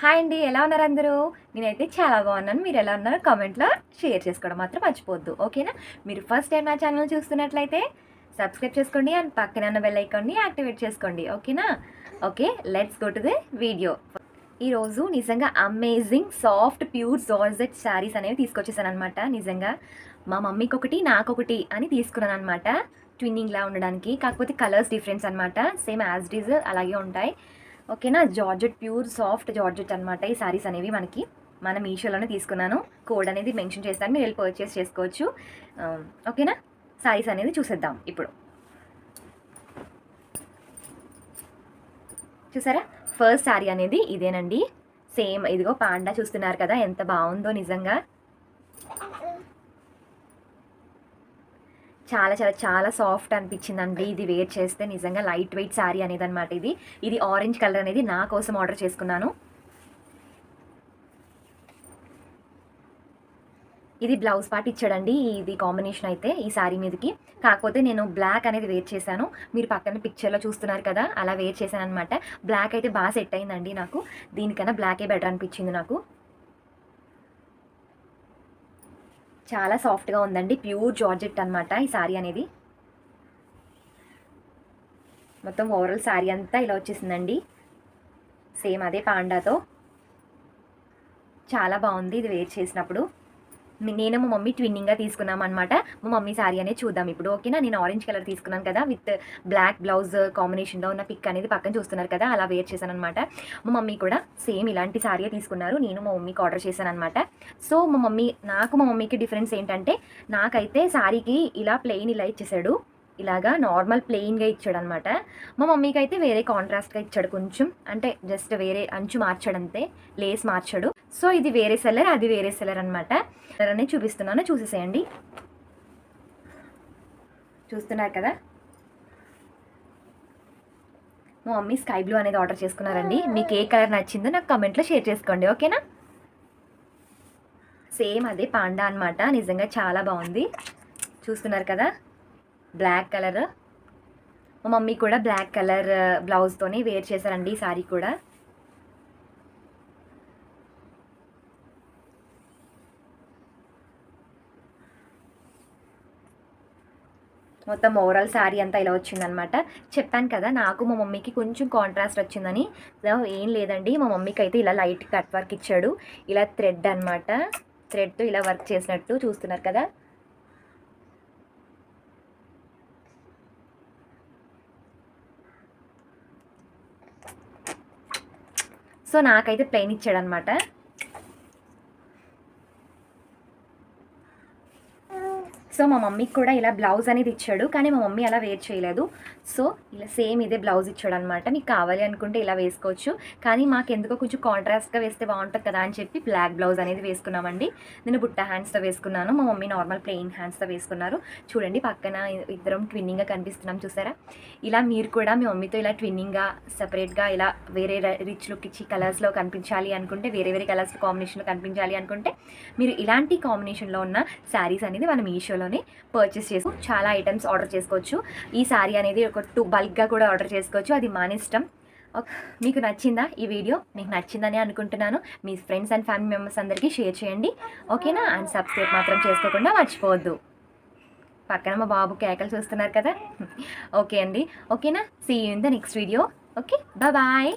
Hi అండి ఎలా ఉన్నారు అందరూ? నేనైతే చాలా బాగున్నాను. మీరు ఎలా ఉన్నారో కామెంట్లో షేర్ చేసుకోవడం మాత్రం మర్చిపోద్దు ఓకేనా? మీరు ఫస్ట్ టైం నా ఛానల్ చూస్తున్నట్లయితే సబ్స్క్రైబ్ చేసుకోండి అండ్ పక్కన ఉన్న బెల్ ఐకాన్ని యాక్టివేట్ చేసుకోండి. ఓకేనా? Okay let's go to the video ఈరోజు నిజంగా amazing soft pure georgette saris అనేవి తీసుకొచ్చేసాను అనమాట నిజంగా మా మమ్మీకి ఒకటి నాకొకటి అని తీసుకున్నాను అనమాట ట్విన్నింగ్లా ఉండడానికి కాకపోతే కలర్స్ డిఫరెన్స్ అనమాట సేమ్ యాజ్ డీజ్ అలాగే ఉంటాయి. ఓకేనా? జార్జెట్ ప్యూర్ సాఫ్ట్ జార్జెట్ అనమాట ఈ సారీస్ అనేవి మనకి. మన మీషోలోనే తీసుకున్నాను. కోడ్ అనేది మెన్షన్ చేస్తాను మీరు వెళ్ళి పర్చేస్ చేసుకోవచ్చు. ఓకేనా? సారీస్ అనేది చూసేద్దాం ఇప్పుడు. చూసారా? ఫస్ట్ శారీ అనేది ఇదేనండి. సేమ్ ఇదిగో పాండా చూస్తున్నారు కదా ఎంత బాగుందో నిజంగా. చాలా చాలా చాలా సాఫ్ట్ అనిపించిందండి. ఇది వేర్ చేస్తే నిజంగా లైట్ వెయిట్ శారీ అనేది అనమాట ఇది. ఇది ఆరెంజ్ కలర్ అనేది నా కోసం ఆర్డర్ చేసుకున్నాను. ఇది బ్లౌజ్ పార్ట్ ఇచ్చాడండి. ఇది కాంబినేషన్ అయితే ఈ శారీ మీదకి. కాకపోతే నేను బ్లాక్ అనేది వేర్ చేశాను. మీరు పక్కన పిక్చర్లో చూస్తున్నారు కదా అలా వేర్ చేశాను అనమాట బ్లాక్ అయితే బాగా సెట్ అయిందండి నాకు. దీనికన్నా బ్లాకే బెటర్ అనిపించింది నాకు. చాలా సాఫ్ట్గా ఉందండి. ప్యూర్ జార్జెట్ అనమాట ఈ శారీ అనేది. మొత్తం ఓవరాల్ శారీ అంతా ఇలా వచ్చేసిందండి. సేమ్ అదే పాండాతో. చాలా బాగుంది ఇది వేర్ చేసినప్పుడు. నేను మా మమ్మీ ట్విన్నింగ్గా తీసుకున్నాం అనమాట మా మమ్మీ శారీ అనేది చూద్దాం ఇప్పుడు ఓకేనా నేను ఆరెంజ్ కలర్ తీసుకున్నాను కదా విత్ బ్లాక్ బ్లౌజ్ కాంబినేషన్లో ఉన్న పిక్ అనేది పక్కన చూస్తున్నారు కదా అలా వేర్ చేశాను అనమాట మా మమ్మీ కూడా సేమ్ ఇలాంటి శారీ తీసుకున్నారు నేను మా మమ్మీకి ఆర్డర్ చేశాను అనమాట సో మా మమ్మీ నాకు మా మమ్మీకి డిఫరెన్స్ ఏంటంటే నాకైతే శారీకి ఇలా ప్లెయిన్ ఇలా ఇచ్చేసాడు. ఇలాగా నార్మల్ ప్లెయిన్గా ఇచ్చాడు అనమాట మా మమ్మీకి అయితే వేరే కాంట్రాస్ట్గా ఇచ్చాడు కొంచెం. అంటే జస్ట్ వేరే అంచు మార్చాడు అంతే లేస్ మార్చాడు. సో ఇది వేరే సెల్లర్ అది వేరే సెల్లర్ అనమాట అనేది చూపిస్తున్నాను చూసేసేయండి. చూస్తున్నారు కదా? మా మమ్మీ స్కై బ్లూ అనేది ఆర్డర్ చేసుకున్నారండి. మీకు ఏ కలర్ నచ్చిందో నాకు కమెంట్లో షేర్ చేసుకోండి ఓకేనా? సేమ్ అదే పాండా అన్నమాట. నిజంగా చాలా బాగుంది. చూస్తున్నారు కదా? Black colour. మా మమ్మీ కూడా బ్లాక్ కలర్ బ్లౌజ్తోనే వేర్ చేశారండి ఈ సారీ కూడా. మొత్తం ఓవరాల్ శారీ అంతా ఇలా వచ్చిందనమాట. చెప్పాను కదా నాకు మా మమ్మీకి కొంచెం కాంట్రాస్ట్ వచ్చిందని. ఏం లేదండి మా మమ్మీకి అయితే ఇలా లైట్ కట్ వర్క్ ఇచ్చాడు. ఇలా థ్రెడ్ అనమాట థ్రెడ్తో ఇలా వర్క్ చేసినట్టు చూస్తున్నారు కదా. సో నాకైతే ప్లెయిన్ ఇచ్చాడనమాట సో మా మమ్మీకి కూడా ఇలా బ్లౌజ్ అనేది ఇచ్చాడు కానీ మా మమ్మీ అలా వేర్ చేయలేదు. సో ఇలా సేమ్ ఇదే బ్లౌజ్ ఇచ్చాడు అనమాట మీకు కావాలి అనుకుంటే ఇలా వేసుకోవచ్చు కానీ మాకు ఎందుకో కొంచెం కాంట్రాస్ట్గా వేస్తే బాగుంటుంది కదా అని చెప్పి బ్లాక్ బ్లౌజ్ అనేది వేసుకున్నామండి. నేను బుట్ట హ్యాండ్స్తో వేసుకున్నాను మా మమ్మీ నార్మల్ ప్లెయిన్ హ్యాండ్స్తో వేసుకున్నారు. చూడండి పక్కన ఇద్దరం ట్విన్నింగ్గా కనిపిస్తున్నాం చూసారా? ఇలా మీరు కూడా మీ మమ్మీతో ఇలా ట్విన్నింగ్గా సపరేట్గా ఇలా వేరే రిచ్ లుక్ ఇచ్చి కలర్స్లో కనిపించాలి అనుకుంటే వేరే వేరే కలర్స్ కాంబినేషన్లో కనిపించాలి అనుకుంటే మీరు ఇలాంటి కాంబినేషన్లో ఉన్న శారీస్ అనేది మనం మీషోలోనే పర్చేస్ చేసుకో చాలా ఐటమ్స్ ఆర్డర్ చేసుకోవచ్చు. ఈ శారీ అనేది ఒక టూ బల్క్గా కూడా ఆర్డర్ చేసుకోవచ్చు. అది మన ఇష్టం. మీకు నచ్చిందా ఈ వీడియో? మీకు నచ్చిందని అనుకుంటున్నాను. మీ ఫ్రెండ్స్ అండ్ ఫ్యామిలీ మెంబర్స్ అందరికీ షేర్ చేయండి. ఓకేనా? అండ్ సబ్స్క్రైబ్ మాత్రం చేసుకోకుండా మర్చిపోవద్దు. పక్కన మా బాబు కేకలు చూస్తున్నారు కదా. ఓకే అండి. ఓకేనా? See in the next video okay? Bye